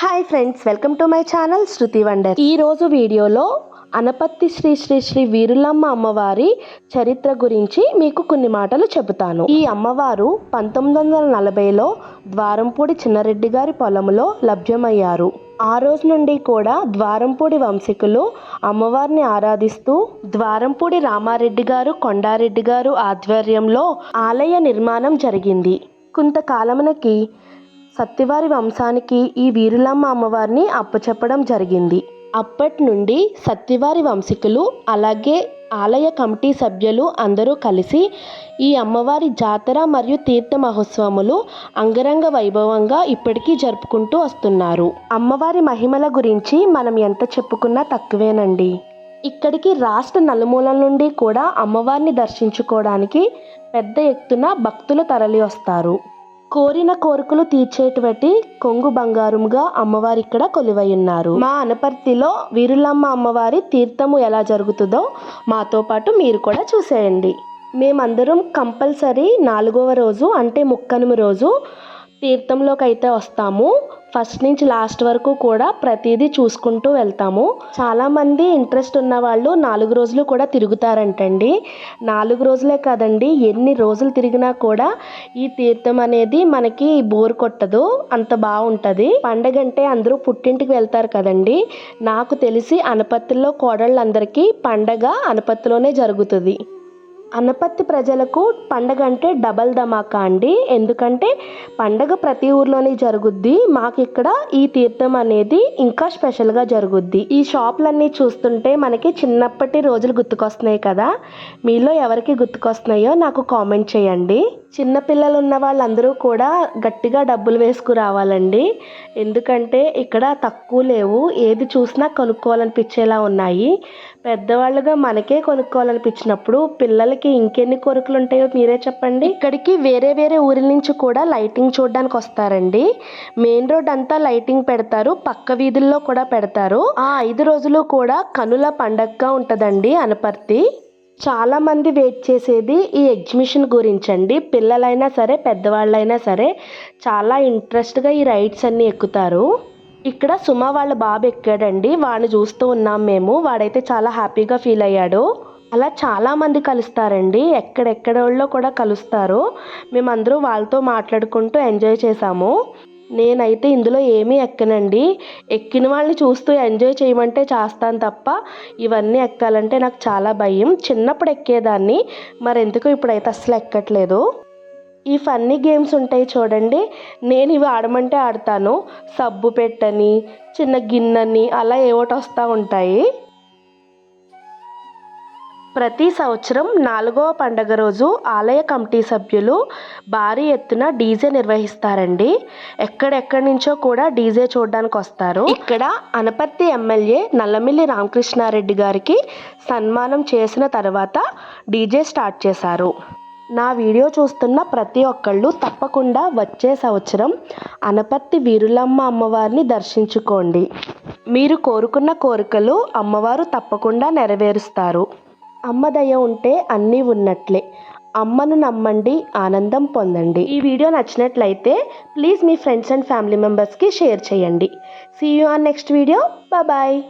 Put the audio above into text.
Hi friends welcome to my channel Shruti wonder. ఈరోజు వీడియోలో అనపత్తి శ్రీ శ్రీ శ్రీ వీరులమ్మ అమ్మవారి చరిత్ర గురించి మీకు కొన్ని మాటలు చెబుతాను. ఈ అమ్మవారు పంతొమ్మిది వందల నలభైలో ద్వారంపూడి చిన్నరెడ్డి గారి పొలంలో లభ్యమయ్యారు. ఆ రోజు నుండి కూడా ద్వారంపూడి వంశీకులు అమ్మవారిని ఆరాధిస్తూ ద్వారంపూడి రామారెడ్డి గారు కొండారెడ్డి గారు ఆధ్వర్యంలో ఆలయ నిర్మాణం జరిగింది. కొంతకాలమునకి సత్తివారి వంశానికి ఈ వీరులమ్మ అమ్మవారిని అప్పచెప్పడం జరిగింది. అప్పటి నుండి సత్తివారి వంశీకులు అలాగే ఆలయ కమిటీ సభ్యులు అందరూ కలిసి ఈ అమ్మవారి జాతర మరియు తీర్థ మహోత్సవములు అంగరంగ వైభవంగా ఇప్పటికీ జరుపుకుంటూ వస్తున్నారు. అమ్మవారి మహిమల గురించి మనం ఎంత చెప్పుకున్నా తక్కువేనండి. ఇక్కడికి రాష్ట్ర నలుమూలల నుండి కూడా అమ్మవారిని దర్శించుకోవడానికి పెద్ద ఎత్తున భక్తులు తరలి వస్తారు కోరిన కోరికలు తీర్చేటువంటి కొంగు బంగారుముగా అమ్మవారి ఇక్కడ కొలువై ఉన్నారు మా అనపర్తిలో వీరులమ్మ అమ్మవారి తీర్థము ఎలా జరుగుతుందో మాతో పాటు మీరు కూడా చూసేయండి. మేమందరం కంపల్సరీ నాలుగవ రోజు అంటే ముక్కనుమ రోజు తీర్థంలోకి అయితే వస్తాము. ఫస్ట్ నుంచి లాస్ట్ వరకు కూడా ప్రతిదీ చూసుకుంటూ వెళ్తాము. చాలామంది ఇంట్రెస్ట్ ఉన్న వాళ్ళు నాలుగు రోజులు కూడా తిరుగుతారంటండి. నాలుగు రోజులే కాదండి ఎన్ని రోజులు తిరిగినా కూడా ఈ తీర్థం అనేది మనకి బోర్ కొట్టదు అంత బాగుంటుంది. పండగ అంటే అందరూ పుట్టింటికి వెళ్తారు కదండి. నాకు తెలిసి అనపత్తిలో కోడళ్ళందరికీ పండగ అనపత్తిలోనే జరుగుతుంది. అనపత్తి ప్రజలకు పండగ అంటే డబల్ ధమాకా అండి. ఎందుకంటే పండగ ప్రతి ఊర్లోనే జరుగుద్ది. మాకు ఇక్కడ ఈ తీర్థం అనేది ఇంకా స్పెషల్గా జరుగుద్ది. ఈ షాపులన్నీ చూస్తుంటే మనకి చిన్నప్పటి రోజులు గుర్తుకొస్తున్నాయి కదా. మీలో ఎవరికి గుర్తుకొస్తున్నాయో నాకు కామెంట్ చేయండి. చిన్నపిల్లలు ఉన్న వాళ్ళందరూ కూడా గట్టిగా డబ్బులు వేసుకురావాలండి ఎందుకంటే ఇక్కడ తక్కువ లేవు. ఏది చూసినా కొనుక్కోవాలనిపించేలా ఉన్నాయి. పెద్దవాళ్ళుగా మనకే కొనుక్కోవాలనిపించినప్పుడు పిల్లలకి ఇంకెన్ని కోరికలు ఉంటాయో మీరే చెప్పండి. ఇక్కడికి వేరే వేరే ఊరి నుంచి కూడా లైటింగ్ చూడడానికి వస్తారండి. మెయిన్ రోడ్ అంతా లైటింగ్ పెడతారు. పక్క వీధుల్లో కూడా పెడతారు. ఆ ఐదు రోజులు కూడా కనుల పండగగా ఉంటుందండి అనపర్తి. చాలామంది వెయిట్ చేసేది ఈ ఎగ్జిబిషన్ గురించండి. పిల్లలైనా సరే పెద్దవాళ్ళైనా సరే చాలా ఇంట్రెస్ట్గా ఈ రైడ్స్ అన్నీ ఎక్కుతారు. ఇక్కడ సుమ వాళ్ళ బాబు ఎక్కాడండి. వాడిని చూస్తూ ఉన్నాం మేము. వాడైతే చాలా హ్యాపీగా ఫీల్ అయ్యాడు. అలా చాలామంది కలుస్తారండి. ఎక్కడెక్కడోళ్ళో కూడా కలుస్తారు. మేమందరూ వాళ్ళతో మాట్లాడుకుంటూ ఎంజాయ్ చేసాము నేనైతే ఇందులో ఏమీ ఎక్కనండి. ఎక్కిన వాళ్ళని చూస్తూ ఎంజాయ్ చేయమంటే చేస్తాను తప్ప ఇవన్నీ ఎక్కాలంటే నాకు చాలా భయం. చిన్నప్పుడు ఎక్కేదాన్ని మరి ఇప్పుడైతే అస్సలు ఎక్కట్లేదు. ఈ ఫన్నీ గేమ్స్ ఉంటాయి చూడండి. నేను ఇవి ఆడమంటే ఆడతాను. సబ్బు పెట్టని చిన్న గిన్నెని అలా ఏవోటి వస్తూ ఉంటాయి. ప్రతి సంవత్సరం నాలుగవ పండగ రోజు ఆలయ కమిటీ సభ్యులు భారీ ఎత్తున డీజే నిర్వహిస్తారండి. ఎక్కడెక్కడి నుంచో కూడా డీజే చూడడానికి వస్తారు. ఇక్కడ అనపర్తి ఎమ్మెల్యే నల్లమిల్లి రామకృష్ణారెడ్డి గారికి సన్మానం చేసిన తర్వాత డీజే స్టార్ట్ చేశారు. నా వీడియో చూస్తున్న ప్రతి ఒక్కళ్ళు తప్పకుండా వచ్చే సంవత్సరం అనపత్తి వీరులమ్మ అమ్మవారిని దర్శించుకోండి. మీరు కోరుకున్న కోరికలు అమ్మవారు తప్పకుండా నెరవేరుస్తారు. అమ్మ దయ ఉంటే అన్నీ ఉన్నట్లే. అమ్మను నమ్మండి ఆనందం పొందండి. ఈ వీడియో నచ్చినట్లయితే ప్లీజ్ మీ ఫ్రెండ్స్ అండ్ ఫ్యామిలీ మెంబర్స్కి షేర్ చేయండి. See you on next video bye